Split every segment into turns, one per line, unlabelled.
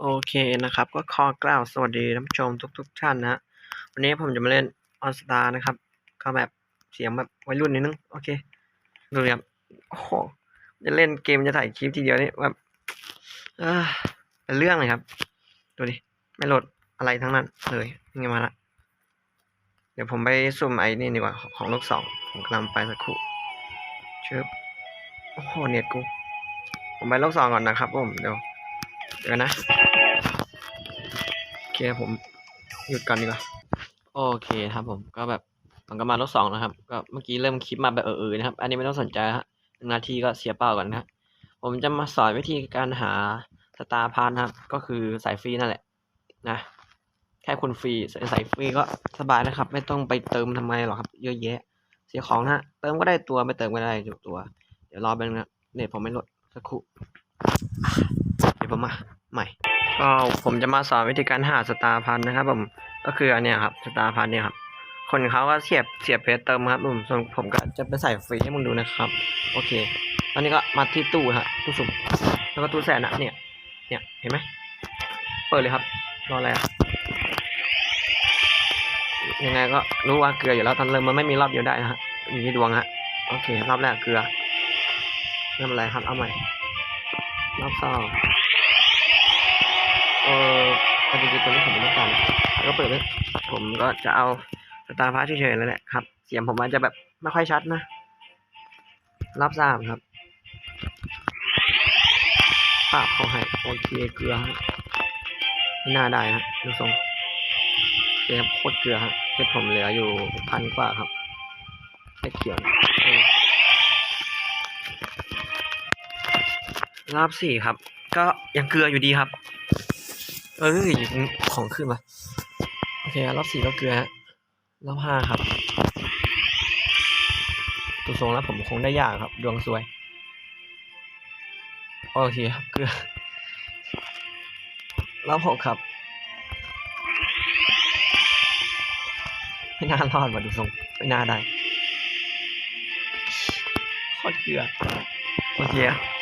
โอเคนะครับ ก็ขอกล่าวสวัสดีท่านผู้ชมทุกๆท่านนะ วันนี้ผมจะมาเล่นออนสตาร์นะครับ ก็แบบเสียงแบบวัยรุ่นนิดนึง โอเค ดูเลยครับโอ้โหจะเล่นเกมจะถ่ายคลิปทีเดียวนี่แบบเออเป็นเรื่องเลยครับ ดูดิ ไม่โหลดอะไรทั้งนั้นเลยยังไงมาละ เดี๋ยวผมไปสุ่มไอ้นี่ดีกว่าของของลูกสองผมกำลังไปสักครู่เชิบโอ้โหเน็ตกู ผมไปลูกสองก่อนนะครับผมเดี๋ยว เดี๋ยวนะโอเคผมหยุดก่อนดีกว่าโอเคครับผมก็แบบมันก็มารอบสองนะครับ ก็เมื่อกี้เริ่มคลิปมาแบบเออๆนะครับ อันนี้ไม่ต้องสนใจฮะหนึ่งนาทีก็เสียเปล่าก่อนนะครับผมจะมาสอนวิธีการหาสตาร์พาร์นะครับ ก็คือสายฟรีนั่นแหละ นะแค่คุณฟรีใส่สายฟรีก็สบายนะครับ ไม่ต้องไปเติมทำไมหรอกครับ เยอะแยะ เสียของนะเติมก็ได้ตัวไม่เติมก็ได้จุตัว เดี๋ยวรอแป๊บนึงนะเน็ตผมไม่ลดสักครู่ ดี๋ยวผมมาใหม่ ก็ผมจะมาสอนวิธีการหาสตาร์พันนะครับ ผมก็คืออันเนี้ยครับสตาร์พันเนี่ยครับ คนเขาก็เสียบเสียบเพชรเติมครับผมส่วนผมก็จะไปใส่ฟรีให้มึงดูนะครับ โอเคตอนนี้ก็มาที่ตู้ฮะตู้สุ่มแล้วก็ตู้แสนนะเนี่ย เนี่ยเห็นไหมเปิดเลยครับรออะไรอะยังไงก็รู้ว่าเกลืออยู่แล้วตอนเริ่มมันไม่มีรอบเดียวได้นะฮะอยู่ที่ดวงฮะโอเครอบแรกเกลือไม่เป็นไรครับเอาใหม่รอบสอง เออพอดีๆตัวนี้ผมไม่ต้องการแล้วก็เปิดเลยผมก็จะเอาสตาร์พาร์ทเฉยๆแล้วแหละครับ เสียงผมอาจจะแบบไม่ค่อยชัดนะรอบสามครับปาบเขาให้โอเคเกลือฮะไม่น่าได้ฮะดูทรงเกครับโคตรเกลือฮะเพชรผมเหลืออยู่พันกว่าครับเพชรเขียวรอบสี่ครับ ก็ยังเกลืออยู่ดีครับ เอ้ยของขึ้นมาโอเครอบสี่ก็เกลือรอบห้าครับตัวทรงแล้วผมคงได้ยากครับ ดวงสวย โอเคครับเกลือรอบหกครับไม่น่ารอดว่ะดูทรงไม่น่าได้โคตรเกลือโอเค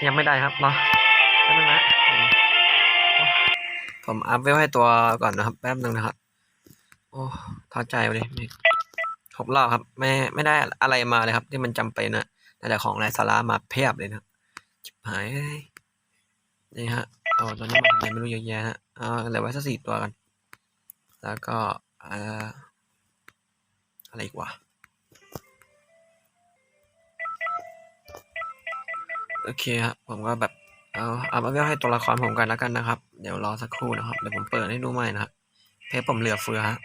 ยังไม่ได้ครับรอแป๊บนึงนะ ผมอัพเวลให้ตัวก่อนนะครับแป๊บนึงนะครับ โอ้ท้อใจไปเลยนี่หกรอบครับ ไม่ไม่ได้อะไรมาเลยครับ ที่มันจำเป็นนะแต่ของไรสาระมาเพียบเลยนะจิบหายนี่ฮะเอาตอนนี้มาทำอะไรไม่รู้เยอะแยะฮะเอาเหลือไว้สักสี่ตัวกัน แล้วก็อ่าอะไรอีกวะโอเคครับผมก็แบบ เอาเอามาเลือกให้ตัวละครผมกันแล้วกันนะครับ เดี๋ยวรอสักครู่นะครับ เดี๋ยวผมเปิดให้ดูใหม่นะครับเพจผมเหลือเฟือฮะ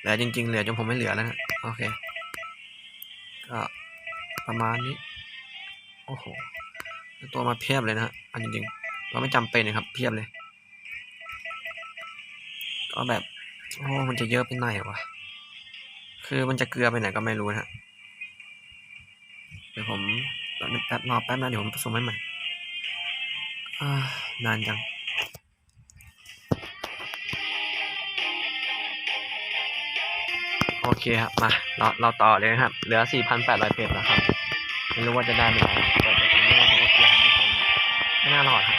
เหลือจริง ๆ เหลือจนผมไม่เหลือแล้วนะโอเค ก็ประมาณนี้ โอ้โห ตัวมาเพียบเลยนะฮะอันจริงๆเราไม่จำเป็นนะครับ เพียบเลย ก็แบบ โอ้ มันจะเยอะไปไหนวะ คือมันจะเกลือไปไหนก็ไม่รู้นะฮะ เดี๋ยวผมรอแป๊บรอแป๊บนะเดี๋ยวผมผสมให้ใหม่ นานจัง โอเคครับ มา เราเราต่อเลยนะครับ เหลือ 4,800 เพจแล้วครับ ไม่รู้ว่าจะได้ไหมเปิดไปผมไม่รู้ผมก็เกลือครับทุกคนไม่น่ารอดครับ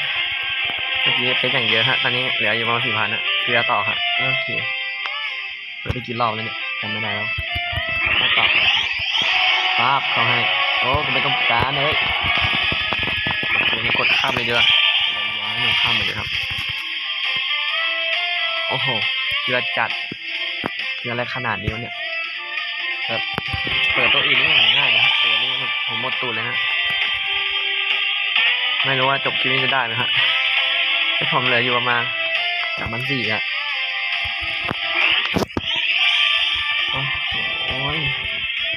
เมื่อกี้เพจอย่างเยอะฮะ ตอนนี้เหลืออยู่ประมาณ4,000นะเกลือต่อครับ โอเคเปิดไปกี่รอบแล้วเนี่ยจำไม่ได้แล้วต่อครับปั๊บเขาให้ โอ้ก็ไม่ต้องการเลยโอเคกดข้ามเลยดีกว่า้ายมันข้ามไปเลยครับ โอ้โห เกลือจัด เกลืออะไรขนาดนี้วะเนี่ยแบบเปิดตัวอื่นนี่ง่ายนะครับตัวนี้ผมหมดตูดเลยฮะ ไม่รู้ว่าจบคลิปนี้จะได้ไหมฮะที่ผมเหลืออยู่ประมาณสามพันสี่อะโอ้โห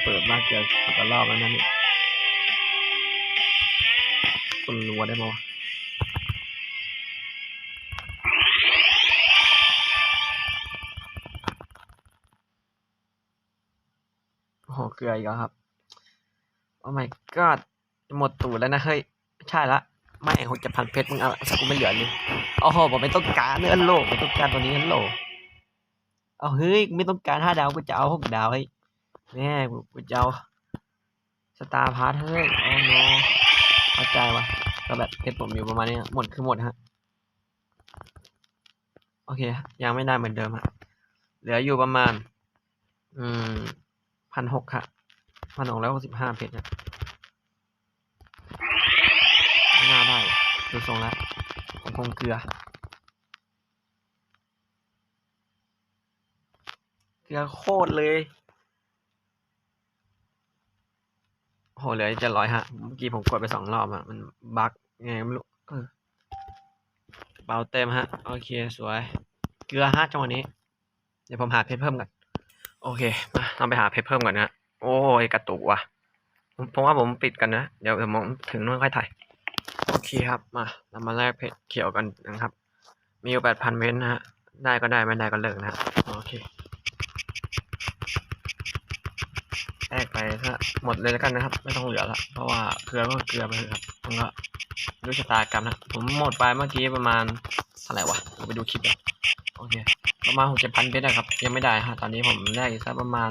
เปิดมาเกือบสิบกว่รอบแล้วนะเนี่ยคุณรัวได้ไหมวะ เกลืออีกแล้วครับ โอ้ my god หมดตูดแล้วนะ เฮ้ย ใช่ละไม่หกจะพันเพชรมึงเอาสกกูไม่เหลือเลยโอ้โหผมไม่ต้องการเนื้อโลกไม่ต้องการตัวนี้ฮัลโหลเอาเฮ้ยไม่ต้องการห้าดาวกูจะเอาหกดาวเฮ้แม่กูจะเอาสตาร์พาร์ทเฮ้ยโอ้โนเข้าใจวะก็แบบเพชรผมอยู่ประมาณนี้หมดคือหมดฮะโอเค ยังไม่ได้เหมือนเดิมฮะเหลืออยู่ประมาณ อืม พันหกค่ะพันหกร้อยหกสิบห้าเพชรนะไม่น่าได้ ดูทรงแล้วผมคงเกลือ เกลือโคตรเลยโหเหลือจะร้อยฮะ เมื่อกี้ผมกดไปสองรอบอะมันบั๊กไงไม่รู้เออเบาเต็มฮะ โอเค สวย เกลือฮะจังหวะนี้ เดี๋ยวผมหาเพชรเพิ่มก่อน โอเค มาเราไปหาเพชรเพิ่มก่อนนะโอ้ยกระตุกว่ะผมว่าผมปิดกันนะเดี๋ยวเดี๋ยวผมถึงนู่นค่อยถ่าย โอเคครับมาเรามาแลกเพชรเขียวกันนะครับ มีอยู่แปดพันเมตรนะฮะ ได้ก็ได้ไม่ได้ก็เลิกนะฮะโอเคแลกไปถ้าหมดเลยแล้วกันนะครับ ไม่ต้องเหลือละเพราะว่าเกลือก็เกลือไปเลยครับมันก็รู้ชะตากรรมนะผมหมดไปเมื่อกี้ประมาณเท่าไหร่วะไปดูคลิปเลยโอเค ประมาณหกเจ็ดพันเพชรนะครับ ยังไม่ได้ฮะตอนนี้ผมได้อีกสักประมาณ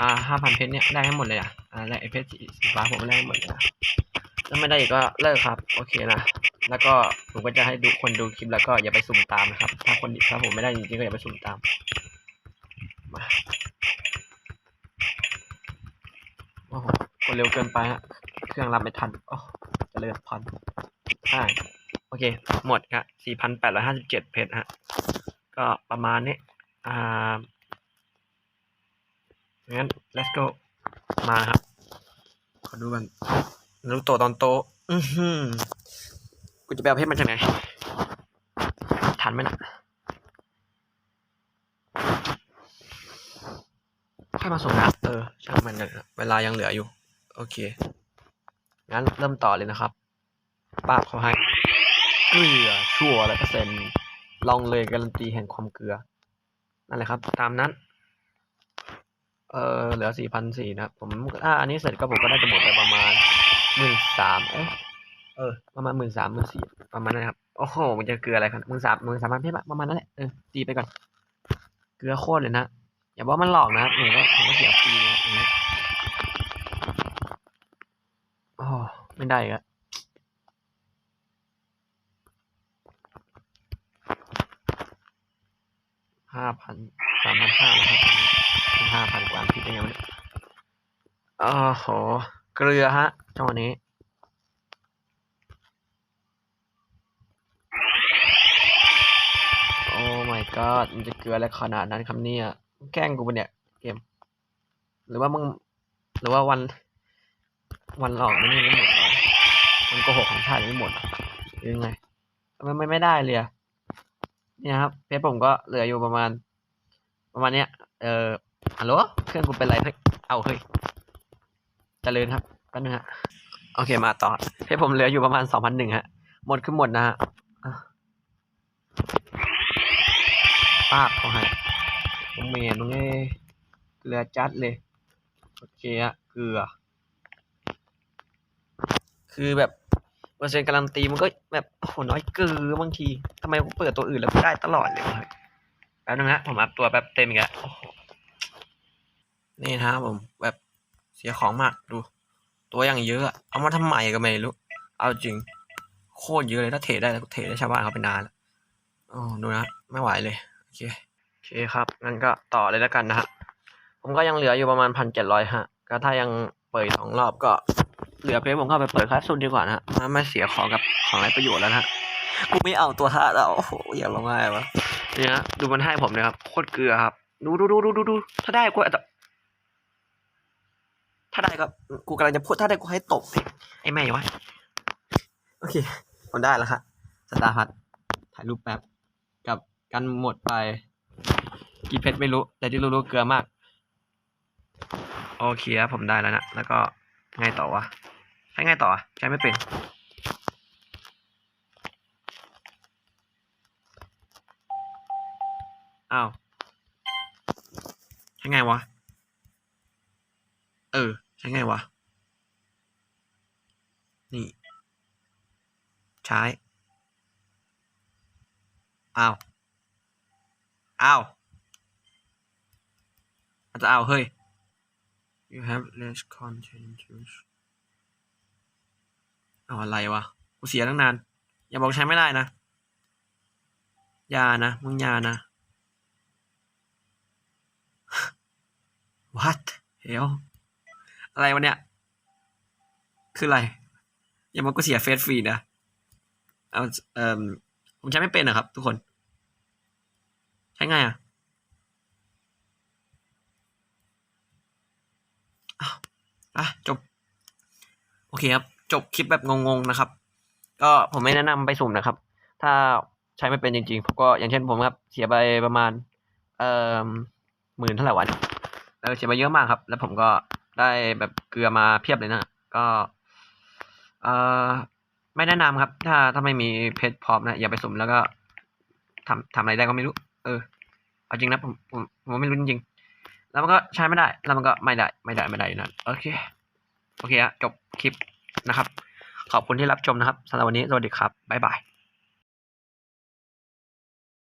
อ่าห้าพันเพชรเนี่ยได้ให้หมดเลยอะอ่าแลกไอ้เพชรสีฟ้าผมได้ให้หมดเลยนะถ้าไม่ได้อีกก็เลิกครับ โอเคนะแล้วก็ผมก็จะให้ดูคนดูคลิปแล้วก็อย่าไปสุ่มตามนะครับ ถ้าคนถ้าผมไม่ได้จริงๆก็อย่าไปสุ่มตามมาโอ้โหกดเร็วเกินไปฮะเครื่องรับไม่ทันโอ้จะเลือพันใช่โอเค หมดครับสี่พันแปดร้อยห้าสิบเจ็ดเพชรฮะ ก็ประมาณนี้อ่างั้น let's go มาครับ ขอดูกันรู้โตตอนโต อือหือกูจะไปเอาเพชรมาจากไหนทันไหมนะค่อยมาส่งนะเออช่างมันนะเวลายังเหลืออยู่ โอเค งั้นเริ่มต่อเลยนะครับป้าบเขาให้เกลือชั่วและเปอร์เซ็น ลองเลยการันตีแห่งความเกลือนั่นแหละครับ ตามนั้น เออเหลือสี่พันสี่นะผมถ้าอันนี้เสร็จก็ผมก็น่าจะหมดไปประมาณหมื่นสามเอ้ยเออประมาณหมื่นสามหมื่นสี่ประมาณนั้นครับโอ้โหมันจะเกลืออะไรครับหมื่นสามหมื่นสามพันเพชรประมาณนั้นแหละเออตีไปก่อนเกลือโคตรเลยนะอย่าบอกว่ามันหลอกนะครับผมก็ผมก็เสียฟรีนะอย่างนี้โอ้ไม่ได้อีกอะ ห้าพันสามพันห้านะครับห้าพันกว่าผิดได้ไงวะเนี่ยโอ้โหเกลือฮะจังหวะนี้โอ้ my god มันจะเกลืออะไรขนาดนั้นครับเนี่ยแกล้งกูปะเนี่ยเกม หรือว่ามึงหรือว่าวัน วันหลอกมันยังไม่หมดมันโกหกของชาติยังไม่หมดเหรอหรือไงมไม่ไม่ได้เลยอะ เนี่ยครับเพจผมก็เหลืออยู่ประมาณ ประมาณเนี้ย เออฮัลโหลเครื่องกูเป็นไรเฮ้ยเอาเฮ้ยเจริญครับก็นึงฮะโอเคมาต่อเพจผมเหลืออยู่ประมาณสองพันหนึ่งฮะ หมดคือหมดนะฮะปากเขาให้ผมเมนตรงนี้เกลือจัดเลย โอเคอะเกลือ คือแบบ เปอร์เซ็นต์การันตีมันก็แบบโอ้โหน้อยเกินบางทีทำไมผมเปิดตัวอื่นแล้วได้ตลอดเลยแป๊บนึงนะผมอัพตัวแบบเต็มอีกแล้วนี่นะผมแบบเสียของมากดู ตัวอย่างเยอะ เอามาทำไมก็ไม่รู้ เอาจริง โคตรเยอะเลยถ้าเทได้เทได้ชาวบ้านเขาไปนานแล้วโอ้ดูนะไม่ไหวเลยโอเคโอเคครับงั้นก็ต่อเลยแล้วกันนะฮะผมก็ยังเหลืออยู่ประมาณพันเจ็ดร้อยฮะก็ถ้ายังเปิดสองรอบก็ เหลือเพชรผมก็เอาไปเปิดคลาสซุนดีกว่านะฮะไม่ไม่เสียของกับของไรประโยชน์แล้วนะฮะกูไม่เอาตัวท่าแล้วโอ้โหอยากร้องไห้วะเนี่ยฮะดูมันให้ผมเลยครับโคตรเกลือครับ ดูดูดูดูดูดูถ้าได้กูอาจจะถ้าได้ก็กูกำลังจะพูดถ้าได้กูให้ตบไอ้แม่วะโอเคผมได้แล้วครับสตาร์พัทถ่ายรูปแป๊บกับกันหมดไปกี่เพชรไม่รู้ แต่ที่รู้ๆเกลือมาก โอเคครับผมได้แล้วนะ แล้วก็ไงต่อวะ ใช้ไงต่อ ใช้ไม่เป็น อ้าว ใช้ไงวะ เออ ใช้ไงวะ นี่ ใช้ อ้าว อ้าวอาจจะอ้าว เฮ้ย you have less content use เอาอะไรวะ กูเสียตั้งนาน อย่าบอกใช้ไม่ได้นะ ยานะ มึงยานะ what hell อะไรวะเนี่ย คืออะไร อย่ามาก็เสียเฟซฟรีนะ เอาเอ่อผมใช้ไม่เป็นนะครับ ทุกคน ใช้ไงอะอ้าวอะจบ โอเคครับ จบคลิปแบบงงๆนะครับ ก็ผมไม่แนะนำไปสุ่มนะครับ ถ้าใช้ไม่เป็นจริงๆผมก็อย่างเช่นผมครับ เสียไปประมาณ เอ่อหมื่นเท่าไหร่วันเออเสียไปเยอะมากครับ แล้วผมก็ได้แบบเกลือมาเพียบเลยนะก็เอ่อไม่แนะนำครับ ถ้าถ้าไม่มีเพชรพร้อมนะอย่าไปสุ่มแล้วก็ทำทำอะไรได้ก็ไม่รู้ เออเอาจริงนะผมผมผมไม่รู้จริงๆแล้วมันก็ใช้ไม่ได้ แล้วมันก็ไม่ได้ ไม่ได้ ไม่ได้อยู่นั่นโอเค โอเคฮะจบคลิป นะครับ ขอบคุณที่รับชมนะครับสำหรับวันนี้สวัสดีครับบ๊ายบาย